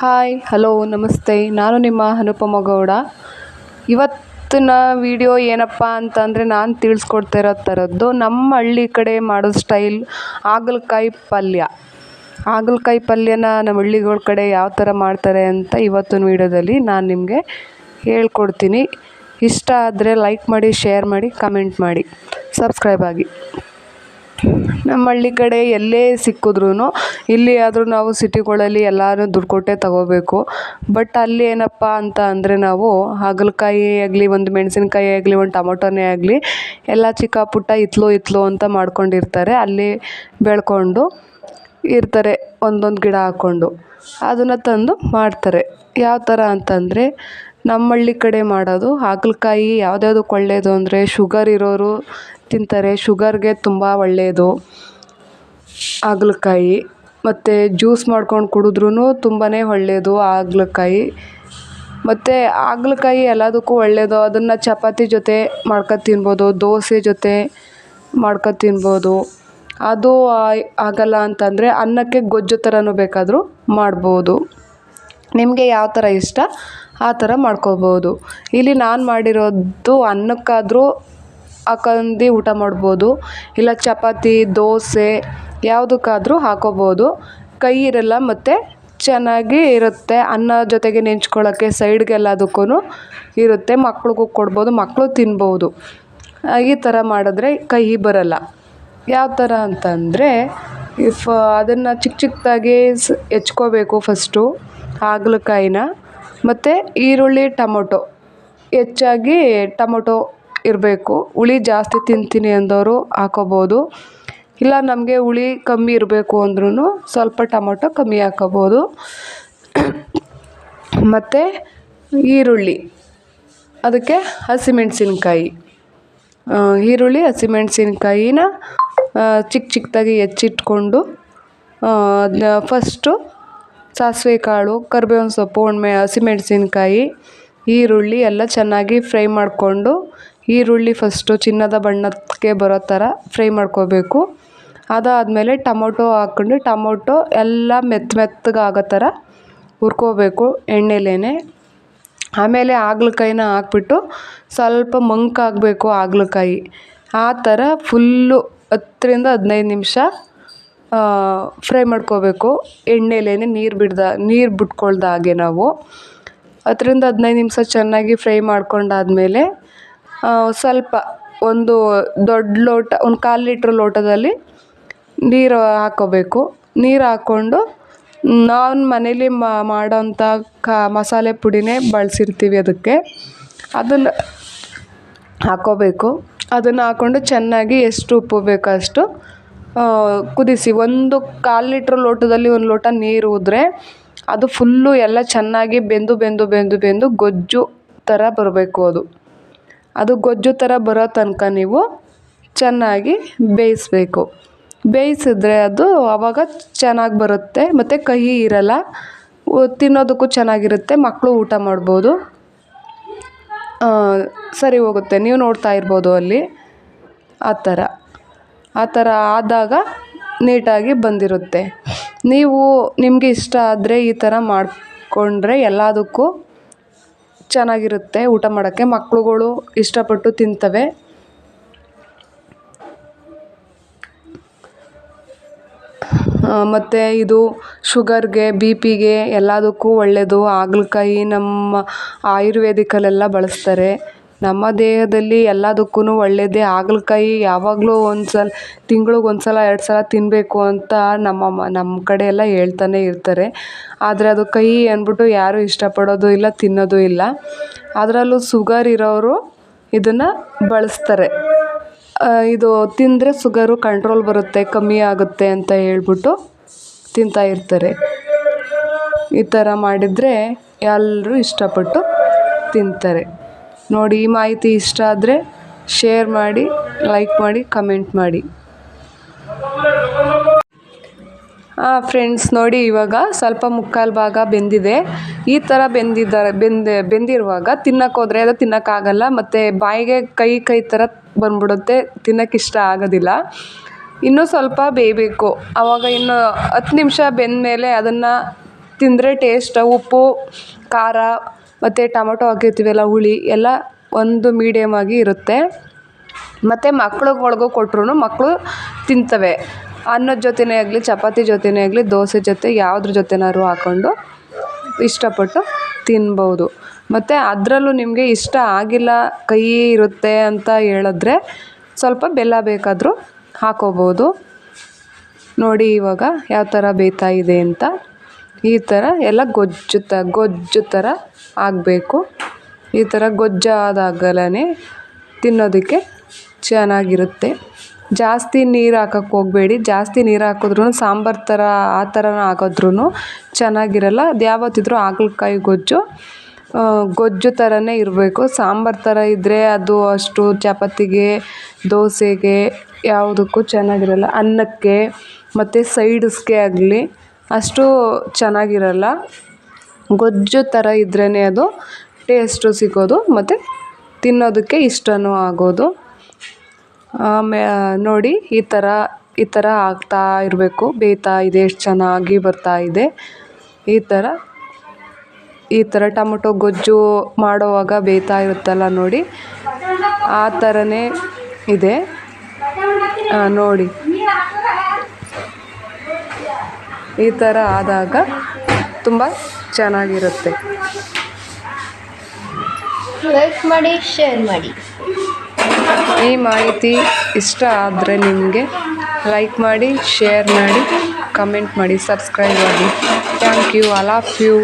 Hi, hello, ನಮಸ್ತೆ. ನಾನು ನಿಮ್ಮ ಅನುಪಮ ಗೌಡ. ಇವತ್ತಿನ ವಿಡಿಯೋ ಏನಪ್ಪ ಅಂತಂದರೆ ನಾನು ತಿಳಿಸ್ಕೊಡ್ತಾ ಇರೋ ಥರದ್ದು ನಮ್ಮ ಹಳ್ಳಿ ಕಡೆ ಮಾಡೋ ಸ್ಟೈಲ್ ಹಾಗಲಕಾಯಿ ಪಲ್ಯ. ಹಾಗಲಕಾಯಿ ಪಲ್ಯನ ನಮ್ಮ ಹಳ್ಳಿಗಳ ಕಡೆ ಯಾವ ಥರ ಮಾಡ್ತಾರೆ ಅಂತ ಇವತ್ತಿನ ವಿಡಿಯೋದಲ್ಲಿ ನಾನು ನಿಮಗೆ ಹೇಳ್ಕೊಡ್ತೀನಿ. ಇಷ್ಟ ಆದರೆ ಲೈಕ್ ಮಾಡಿ ಶೇರ್ ಮಾಡಿ ಕಮೆಂಟ್ ಮಾಡಿ. ಸಬ್ಸ್ಕ್ರೈಬ್ ಆಗಿ. ನಮ್ಮ ಹಳ್ಳಿ ಕಡೆ ಎಲ್ಲೇ ಸಿಕ್ಕಿದ್ರೂ ಇಲ್ಲಿ ಆದರೂ ನಾವು ಸಿಟಿಗಳಲ್ಲಿ ಎಲ್ಲನೂ ದುಡ್ಡು ಕೊಟ್ಟೇ ತಗೋಬೇಕು. ಬಟ್ ಅಲ್ಲಿ ಏನಪ್ಪ ಅಂತ ಅಂದರೆ ನಾವು ಹಾಗಲಕಾಯಿ ಆಗಲಿ, ಒಂದು ಮೆಣಸಿನ್ಕಾಯಿ ಆಗಲಿ, ಒಂದು ಟೊಮೊಟೊನೇ ಆಗಲಿ ಎಲ್ಲ ಚಿಕ್ಕ ಪುಟ್ಟ ಹಿತ್ಲು ಹಿತ್ಲು ಅಂತ ಮಾಡ್ಕೊಂಡಿರ್ತಾರೆ. ಅಲ್ಲಿ ಬೆಳ್ಕೊಂಡು ಇರ್ತಾರೆ, ಒಂದೊಂದು ಗಿಡ ಹಾಕ್ಕೊಂಡು ಅದನ್ನು ತಂದು ಮಾಡ್ತಾರೆ. ಯಾವ ಥರ ಅಂತಂದರೆ ನಮ್ಮ ಹಳ್ಳಿ ಕಡೆ ಮಾಡೋದು. ಹಾಗಲಕಾಯಿ ಯಾವ್ದ್ಯಾವ್ದಕ್ಕೆ ಒಳ್ಳೆಯದು ಅಂದರೆ ಶುಗರ್ ಇರೋರು ತಿಂತಾರೆ. ಶುಗರ್ಗೆ ತುಂಬ ಒಳ್ಳೆಯದು ಹಾಗಲಕಾಯಿ. ಮತ್ತು ಜ್ಯೂಸ್ ಮಾಡ್ಕೊಂಡು ಕುಡಿದ್ರೂ ತುಂಬಾ ಒಳ್ಳೆಯದು ಹಾಗಲಕಾಯಿ. ಮತ್ತು ಹಾಗಲಕಾಯಿ ಎಲ್ಲದಕ್ಕೂ ಒಳ್ಳೆಯದು ಅದನ್ನು ಚಪಾತಿ ಜೊತೆ ಮಾಡ್ಕೊ ತಿನ್ಬೋದು, ದೋಸೆ ಜೊತೆ ಮಾಡ್ಕೊ ತಿನ್ಬೋದು. ಅದು ಆಗಲ್ಲ ಅಂತಂದರೆ ಅನ್ನಕ್ಕೆ ಗೊಜ್ಜು ಥರನೂ ಬೇಕಾದರೂ ಮಾಡ್ಬೋದು. ನಿಮಗೆ ಯಾವ ಥರ ಇಷ್ಟ? ಆ ಥರ ಮಾಡ್ಕೊಬೋದು. ಇಲ್ಲಿ ನಾನು ಮಾಡಿರೋದು ಅನ್ನಕ್ಕಾದರೂ ಹಾಕೊಂಡು ಊಟ ಮಾಡ್ಬೋದು. ಇಲ್ಲ ಚಪಾತಿ, ದೋಸೆ ಯಾವುದಕ್ಕಾದ್ರೂ ಹಾಕ್ಕೋಬೋದು ಕಹಿ ಇರಲ್ಲ ಮತ್ತು ಚೆನ್ನಾಗಿ ಇರುತ್ತೆ. ಅನ್ನ ಜೊತೆಗೆ ನೆಂಚ್ಕೊಳ್ಳೋಕ್ಕೆ ಸೈಡ್ಗೆಲ್ಲದಕ್ಕೂ ಇರುತ್ತೆ. ಮಕ್ಳಿಗೂ ಕೊಡ್ಬೋದು ಮಕ್ಕಳು ತಿನ್ಬೋದು. ಈ ಥರ ಮಾಡಿದ್ರೆ ಕಹಿ ಬರಲ್ಲ. ಯಾವ ಥರ ಅಂತಂದರೆ ಇಫ್ ಅದನ್ನು ಚಿಕ್ಕ ಚಿಕ್ಕದಾಗಿ ಸ್ ಹೆಚ್ಕೋಬೇಕು ಫಸ್ಟು. ಹಾಗಲಕಾಯಿನ ಮತ್ತು ಈರುಳ್ಳಿ, ಟಮೊಟೊ. ಹೆಚ್ಚಾಗಿ ಟಮೊಟೊ ಇರಬೇಕು. ಹುಳಿ ಜಾಸ್ತಿ ತಿಂತೀನಿ ಅಂದವರು ಹಾಕೋಬೋದು. ಇಲ್ಲ ನಮಗೆ ಹುಳಿ ಕಮ್ಮಿ ಇರಬೇಕು ಅಂದ್ರೂ ಸ್ವಲ್ಪ ಟಮೊಟೊ ಕಮ್ಮಿ ಹಾಕ್ಕೊಬೋದು ಮತ್ತು ಈರುಳ್ಳಿ. ಅದಕ್ಕೆ ಹಸಿಮೆಣಸಿನ್ಕಾಯಿ. ಈರುಳ್ಳಿ, ಹಸಿಮೆಣಸಿನ್ಕಾಯಿನ ಚಿಕ್ಕ ಚಿಕ್ಕದಾಗಿ ಹೆಚ್ಚಿಟ್ಕೊಂಡು ಅದನ್ನ ಫಸ್ಟು ಸಾಸಿವೆ ಕಾಳು ಕರ್ಬೇವಿನ ಸೊಪ್ಪು ಒಣಮೆ ಹಸಿಮೆಣಸಿನ್ಕಾಯಿ ಈರುಳ್ಳಿ ಎಲ್ಲ ಚೆನ್ನಾಗಿ ಫ್ರೈ ಮಾಡಿಕೊಂಡು ಈರುಳ್ಳಿ ಫಸ್ಟು ಚಿನ್ನದ ಬಣ್ಣಕ್ಕೆ ಬರೋ ಥರ ಫ್ರೈ ಮಾಡ್ಕೋಬೇಕು. ಅದಾದಮೇಲೆ ಟೊಮೊಟೊ ಹಾಕ್ಕೊಂಡು ಟೊಮೊಟೊ ಎಲ್ಲ ಮೆತ್ತ ಮೆತ್ತಗೆ ಆಗೋ ಥರ ಹುರ್ಕೋಬೇಕು ಎಣ್ಣೆಲೇ ಆಮೇಲೆ ಹಾಗಲಕಾಯಿನ ಹಾಕ್ಬಿಟ್ಟು ಸ್ವಲ್ಪ ಮಂಕಾಗಬೇಕು ಹಾಗಲಕಾಯಿ. ಆ ಥರ ಫುಲ್ಲು ಹತ್ತರಿಂದ ಹದಿನೈದು ನಿಮಿಷ ಫ್ರೈ ಮಾಡ್ಕೋಬೇಕು. ಎಣ್ಣೆಲೇ ನೀರು ಬಿಡ್ದ, ನೀರು ಬಿಟ್ಕೊಳ್ದ ಹಾಗೆ ನಾವು. ಹತ್ತರಿಂದ ಹದಿನೈದು ನಿಮಿಷ ಚೆನ್ನಾಗಿ ಫ್ರೈ ಮಾಡ್ಕೊಂಡಾದ್ಮೇಲೆ ಸ್ವಲ್ಪ ಒಂದು ದೊಡ್ಡ ಲೋಟ, ಒಂದು ಕಾಲು ಲೀಟ್ರ್ ಲೋಟದಲ್ಲಿ ನೀರು ಹಾಕ್ಕೋಬೇಕು ನೀರು ಹಾಕ್ಕೊಂಡು ನಾನು ಮನೇಲಿ ಮಾಡೋಂಥ ಕ, ಮಸಾಲೆ ಪುಡಿನೇ ಬಳಸಿರ್ತೀವಿ ಅದಕ್ಕೆ. ಅದನ್ನು ಹಾಕ್ಕೋಬೇಕು ಅದನ್ನು ಹಾಕ್ಕೊಂಡು ಚೆನ್ನಾಗಿ ಎಷ್ಟು ಉಪ್ಪು ಬೇಕೋ ಅಷ್ಟು ಕುದಿಸಿ ಒಂದು ಕಾಲು ಲೀಟ್ರ್ ಲೋಟದಲ್ಲಿ ಒಂದು ಲೋಟ ನೀರು ಉದ್ರೆ ಅದು ಫುಲ್ಲು ಎಲ್ಲ ಚೆನ್ನಾಗಿ ಬೆಂದು ಬೆಂದು ಬೆಂದು ಬೆಂದು ಗೊಜ್ಜು ಥರ ಬರಬೇಕು ಅದು. ಅದು ಗೊಜ್ಜು ಥರ ಬರೋ ತನಕ ನೀವು ಚೆನ್ನಾಗಿ ಬೇಯಿಸ್ಬೇಕು. ಬೇಯಿಸಿದ್ರೆ ಅದು ಆವಾಗ ಚೆನ್ನಾಗಿ ಬರುತ್ತೆ, ಮತ್ತು ಕಹಿ ಇರಲ್ಲ ತಿನ್ನೋದಕ್ಕೂ ಚೆನ್ನಾಗಿರುತ್ತೆ ಮಕ್ಕಳು ಊಟ ಮಾಡ್ಬೋದು. ಸರಿ ಹೋಗುತ್ತೆ, ನೀವು ನೋಡ್ತಾ ಇರ್ಬೋದು ಅಲ್ಲಿ. ಆ ಥರ ಆ ಥರ ಆದಾಗ ನೀಟಾಗಿ ಬಂದಿರುತ್ತೆ. ನೀವು ನಿಮಗೆ ಇಷ್ಟ ಆದರೆ ಈ ಥರ ಮಾಡಿಕೊಂಡ್ರೆ ಎಲ್ಲದಕ್ಕೂ ಚೆನ್ನಾಗಿರುತ್ತೆ. ಊಟ ಮಾಡೋಕ್ಕೆ ಮಕ್ಳುಗಳು ಇಷ್ಟಪಟ್ಟು ತಿಂತವೆ. ಮತ್ತು ಇದು ಶುಗರ್ಗೆ, ಬಿ ಪಿಗೆ ಎಲ್ಲದಕ್ಕೂ ಒಳ್ಳೆಯದು ಹಾಗಲಕಾಯಿ ನಮ್ಮ ಆಯುರ್ವೇದಿಕಲ್ಲೆಲ್ಲ ಬಳಸ್ತಾರೆ. ನಮ್ಮ ದೇಹದಲ್ಲಿ ಎಲ್ಲದಕ್ಕೂ ಒಳ್ಳೆಯದೇ ಹಾಗಲಕಾಯಿ ಯಾವಾಗಲೂ ಒಂದು ಸಲ ತಿಂಗ್ಳಿಗೆ ಒಂದು ಸಲ ಎರಡು ಸಲ ತಿನ್ನಬೇಕು ಅಂತ ನಮ್ಮಮ್ಮ ನಮ್ಮ ಕಡೆ ಎಲ್ಲ ಹೇಳ್ತಾನೆ ಇರ್ತಾರೆ. ಆದರೆ ಅದು ಕಹಿ ಅಂದ್ಬಿಟ್ಟು ಯಾರೂ ಇಷ್ಟಪಡೋದು ಇಲ್ಲ, ತಿನ್ನೋದು ಇಲ್ಲ. ಅದರಲ್ಲೂ ಸುಗರ್ ಇರೋರು ಇದನ್ನು ಬಳಸ್ತಾರೆ. ಇದು ತಿಂದರೆ ಸುಗರು ಕಂಟ್ರೋಲ್ ಬರುತ್ತೆ, ಕಮ್ಮಿ ಆಗುತ್ತೆ ಅಂತ ಹೇಳ್ಬಿಟ್ಟು ತಿಂತಾ ಇರ್ತಾರೆ. ಈ ಥರ ಮಾಡಿದರೆ ಎಲ್ಲರೂ ಇಷ್ಟಪಟ್ಟು ತಿಂತಾರೆ. ನೋಡಿ, ಈ ಮಾಹಿತಿ ಇಷ್ಟ ಆದರೆ ಶೇರ್ ಮಾಡಿ ಲೈಕ್ ಮಾಡಿ ಕಮೆಂಟ್ ಮಾಡಿ. ಹಾಂ ಫ್ರೆಂಡ್ಸ್ ನೋಡಿ, ಇವಾಗ ಸ್ವಲ್ಪ ಮುಕ್ಕಾಲು ಭಾಗ ಬೆಂದಿದೆ. ಈ ಥರ ಬೆಂದಿದ್ದಾರೆ, ಬೆಂದ, ಬೆಂದಿರುವಾಗ ತಿನ್ನಕ್ಕೆ ಹೋದರೆ ಅದು ತಿನ್ನೋಕ್ಕಾಗಲ್ಲ ಮತ್ತು ಬಾಯಿಗೆ ಕೈ ಕೈ ಥರ ಬಂದ್ಬಿಡುತ್ತೆ, ತಿನ್ನೋಕೆ ಇಷ್ಟ ಆಗೋದಿಲ್ಲ. ಇನ್ನೂ ಸ್ವಲ್ಪ ಬೇಯಬೇಕು. ಆವಾಗ ಇನ್ನು ಹತ್ತು ನಿಮಿಷ ಬೆಂದ ಮೇಲೆ ಅದನ್ನು ತಿಂದರೆ ಟೇಸ್ಟ್ ಉಪ್ಪು, ಖಾರ ಮತ್ತು ಟೊಮೊಟೊ ಹಾಕಿರ್ತೀವಲ್ಲ, ಹುಳಿ ಎಲ್ಲ ಒಂದು ಮೀಡಿಯಮ್ ಆಗಿ ಇರುತ್ತೆ. ಮತ್ತು ಮಕ್ಳುಗಳ್ಗೂ ಕೊಟ್ರೂ ಮಕ್ಕಳು ತಿಂತವೆ. ಅನ್ನದ ಜೊತೆನೇ ಆಗಲಿ, ಚಪಾತಿ ಜೊತೆನೇ ಆಗಲಿ, ದೋಸೆ ಜೊತೆ ಯಾವುದ್ರ ಜೊತೆನಾದ್ರು ಹಾಕ್ಕೊಂಡು ಇಷ್ಟಪಟ್ಟು ತಿನ್ಬೋದು. ಮತ್ತು ಅದರಲ್ಲೂ ನಿಮಗೆ ಇಷ್ಟ ಆಗಿಲ್ಲ ಕಹಿ ಇರುತ್ತೆ ಅಂತ ಹೇಳಿದ್ರೆ ಸ್ವಲ್ಪ ಬೆಲ್ಲ ಬೇಕಾದರೂ ಹಾಕೋಬೋದು. ನೋಡಿ ಇವಾಗ ಯಾವ ಥರ ಬೇಯ್ತಾ ಇದೆ ಅಂತ. ಈ ಥರ ಎಲ್ಲ ಗೊಜ್ಜು ತ ಗೊಜ್ಜು ಥರ ಆಗಬೇಕು. ಈ ಥರ ಗೊಜ್ಜಾದಾಗಲೇ ತಿನ್ನೋದಕ್ಕೆ ಚೆನ್ನಾಗಿರುತ್ತೆ. ಜಾಸ್ತಿ ನೀರು ಹಾಕಕ್ಕೆ ಹೋಗಬೇಡಿ. ಜಾಸ್ತಿ ನೀರು ಹಾಕಿದ್ರೂ ಸಾಂಬಾರು ಥರ ಆ ಥರ ಆಗಿದ್ರೂ ಚೆನ್ನಾಗಿರಲ್ಲ. ಅದು ಯಾವತ್ತಿದ್ರೂ ಹಾಗಲಕಾಯಿ ಗೊಜ್ಜು ಗೊಜ್ಜು ಥರನೇ ಇರಬೇಕು. ಸಾಂಬಾರು ಥರ ಇದ್ದರೆ ಅದು ಅಷ್ಟು ಚಪಾತಿಗೆ, ದೋಸೆಗೆ ಯಾವುದಕ್ಕೂ ಚೆನ್ನಾಗಿರಲ್ಲ. ಅನ್ನಕ್ಕೆ, ಮತ್ತು ಸೈಡ್ಸ್ಗೆ ಆಗಲಿ ಅಷ್ಟು ಚೆನ್ನಾಗಿರಲ್ಲ. ಗೊಜ್ಜು ಥರ ಇದ್ರೇ ಅದು. ಟೇಸ್ಟು ಸಿಗೋದು, ಮತ್ತು ತಿನ್ನೋದಕ್ಕೆ ಇಷ್ಟವೂ ಆಗೋದು. ಆಮೇ, ನೋಡಿ, ಈ ಥರ ಈ ಥರ ಆಗ್ತಾ ಇರಬೇಕು. ಬೇಯ್ತಾ ಇದೆ, ಎಷ್ಟು ಚೆನ್ನಾಗಿ ಬರ್ತಾ ಇದೆ. ಈ ಥರ ಈ ಥರ ಟೊಮೊಟೊ ಗೊಜ್ಜು ಮಾಡುವಾಗ ಬೇಯ್ತಾ ಇರುತ್ತಲ್ಲ ನೋಡಿ. ಆ ಥರನೇ ಇದೆ. ನೋಡಿ. ಈ ಥರ ಆದಾಗ ತುಂಬ ಚೆನ್ನಾಗಿರುತ್ತೆ. ಲೈಕ್ ಮಾಡಿ ಶೇರ್ ಮಾಡಿ. ಈ ಮಾಹಿತಿ ಇಷ್ಟ ಆದರೆ ನಿಮಗೆ ಲೈಕ್ ಮಾಡಿ ಶೇರ್ ಮಾಡಿ ಕಮೆಂಟ್ ಮಾಡಿ ಸಬ್ಸ್ಕ್ರೈಬ್ ಮಾಡಿ. Thank you I love you